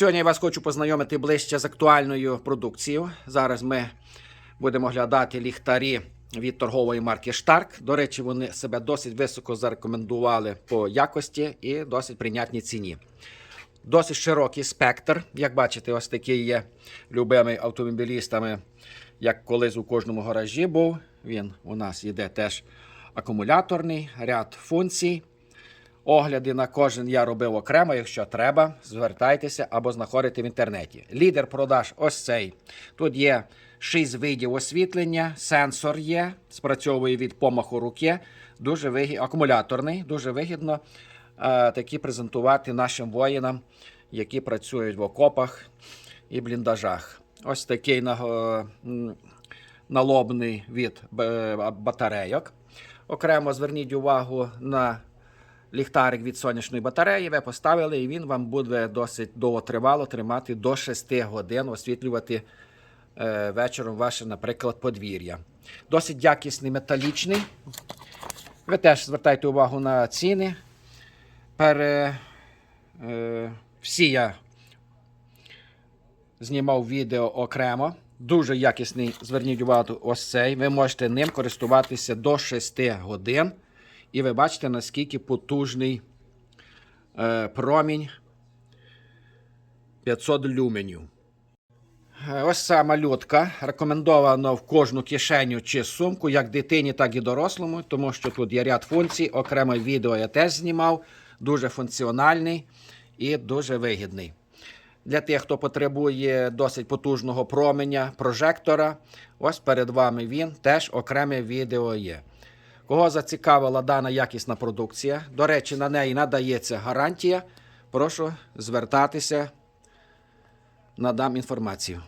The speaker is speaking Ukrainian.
Сьогодні я вас хочу познайомити ближче з актуальною продукцією. Зараз ми будемо оглядати ліхтарі від торгової марки Stark. До речі, вони себе досить високо зарекомендували по якості і досить прийнятній ціні. Досить широкий спектр. Як бачите, ось такий є любимий автомобілістами, як колись у кожному гаражі був. Він у нас йде теж акумуляторний, ряд функцій. Огляди на кожен я робив окремо, якщо треба, звертайтеся або знаходите в інтернеті. Лідер продаж ось цей. Тут є 6 видів освітлення, сенсор є, спрацьовує від помаху руки. Дуже вигідно, акумуляторний, дуже вигідно е, такі презентувати нашим воїнам, які працюють в окопах і бліндажах. Ось такий м, налобний від е, батарейок. Окремо зверніть увагу на ліхтарик від сонячної батареї. Ви поставили, і він вам буде досить довготривало тримати до 6 годин, освітлювати е, вечором ваше, наприклад, подвір'я. Досить якісний металічний. Ви теж звертайте увагу на ціни. Пере, е, всі я знімав відео окремо. Дуже якісний, зверніть увагу, ось цей. Ви можете ним користуватися до 6 годин. І ви бачите, наскільки потужний е, промінь 500 люменів. Е, Ось ця малютка рекомендована в кожну кишеню чи сумку, як дитині, так і дорослому, тому що тут є ряд функцій. Окреме відео я теж знімав. Дуже функціональний і дуже вигідний. Для тих, хто потребує досить потужного променя прожектора, ось перед вами він теж окреме відео є. Кого зацікавила дана якісна продукція, до речі, на неї надається гарантія. Прошу звертатися, надам інформацію.